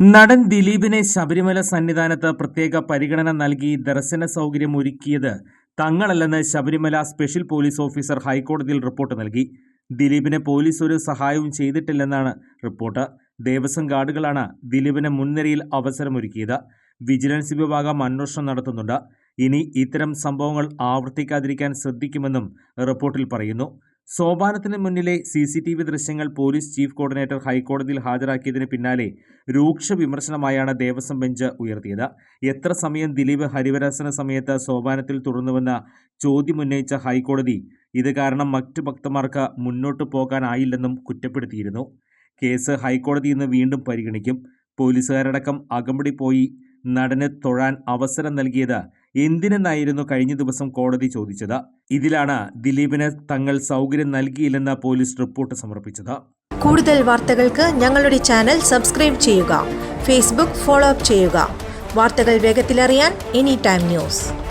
നടൻ ദിലീപിനെ ശബരിമല സന്നിധാനത്ത് പ്രത്യേക പരിഗണന നൽകി ദർശന സൗകര്യം ഒരുക്കിയത് തങ്ങളല്ലെന്ന് ശബരിമല സ്പെഷ്യൽ പോലീസ് ഓഫീസർ ഹൈക്കോടതിയിൽ റിപ്പോർട്ട് നൽകി. ദിലീപിനെ പോലീസ് ഒരു സഹായവും ചെയ്തിട്ടില്ലെന്നാണ് റിപ്പോർട്ട്. ദേവസ്വം ഗാർഡുകളാണ് ദിലീപിന് മുൻനിരയിൽ അവസരമൊരുക്കിയത്. വിജിലൻസ് വിഭാഗം അന്വേഷണം നടത്തുന്നുണ്ട്. ഇനി ഇത്തരം സംഭവങ്ങൾ ആവർത്തിക്കാതിരിക്കാൻ ശ്രദ്ധിക്കുമെന്നും റിപ്പോർട്ടിൽ പറയുന്നു. സോപാനത്തിന് മുന്നിലെ സി സി ടി വി ദൃശ്യങ്ങൾ പോലീസ് ചീഫ് കോർഡിനേറ്റർ ഹൈക്കോടതിയിൽ ഹാജരാക്കിയതിന് പിന്നാലെ രൂക്ഷ വിമർശനമായാണ് ദേവസ്വം ബെഞ്ച് ഉയർത്തിയത്. എത്ര സമയം ദിലീപ് ഹരിവരാസന സമയത്ത് സോപാനത്തിൽ തുടർന്നുവെന്ന ചോദ്യമുന്നയിച്ച ഹൈക്കോടതി ഇത് കാരണം മറ്റു ഭക്തന്മാർക്ക് മുന്നോട്ടു പോകാനായില്ലെന്നും കുറ്റപ്പെടുത്തിയിരുന്നു. കേസ് ഹൈക്കോടതി ഇന്ന് വീണ്ടും പരിഗണിക്കും. പോലീസുകാരടക്കം അകമ്പടി പോയി നടന് തൊഴാൻ അവസരം നൽകിയത് എന്തിനെന്നായിരുന്നു കഴിഞ്ഞ ദിവസം കോടതി ചോദിച്ചത്? ഇതിലാണ് ദിലീപിന് തങ്ങൾ സൗകര്യം നൽകിയില്ലെന്ന് പോലീസ് റിപ്പോർട്ട് സമർപ്പിച്ചത്. കൂടുതൽ വാർത്തകൾക്ക് ഞങ്ങളുടെ ചാനൽ സബ്സ്ക്രൈബ് ചെയ്യുക. ഫേസ്ബുക്ക് ഫോളോ അപ്പ് ചെയ്യുക. വാർത്തകൾ വേഗത്തിലറിയാൻ എനി ടൈം ന്യൂസ്.